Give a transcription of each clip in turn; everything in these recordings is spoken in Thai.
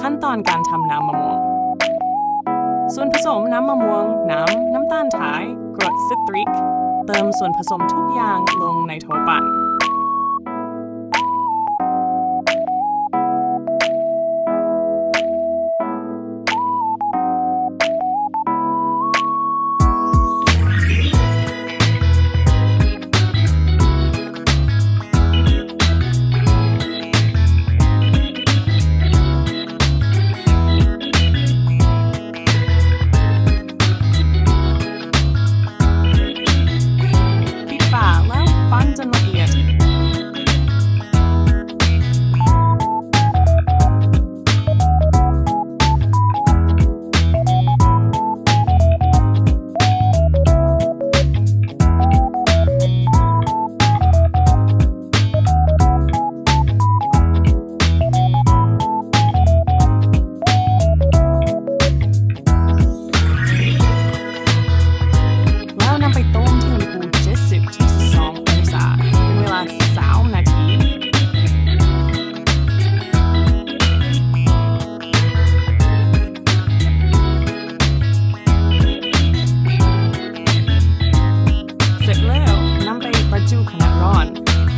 ขั้นตอนการทำน้ำมะม่วง ส่วนผสมน้ำมะม่วง น้ำ น้ำตาลถ่าย กรดซิตริก เติมส่วนผสมทุกอย่างลงในโถปั่น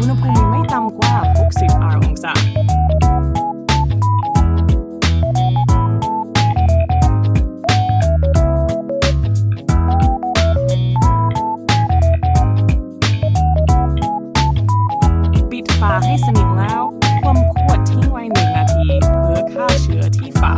อุณหภูมิไม่ต่ำกว่า 60 องศาปิดฝาให้สนิทแล้วคว่ำขวดทิ้งไว้หนึ่งนาที เพื่อฆ่าเชื้อที่ฝา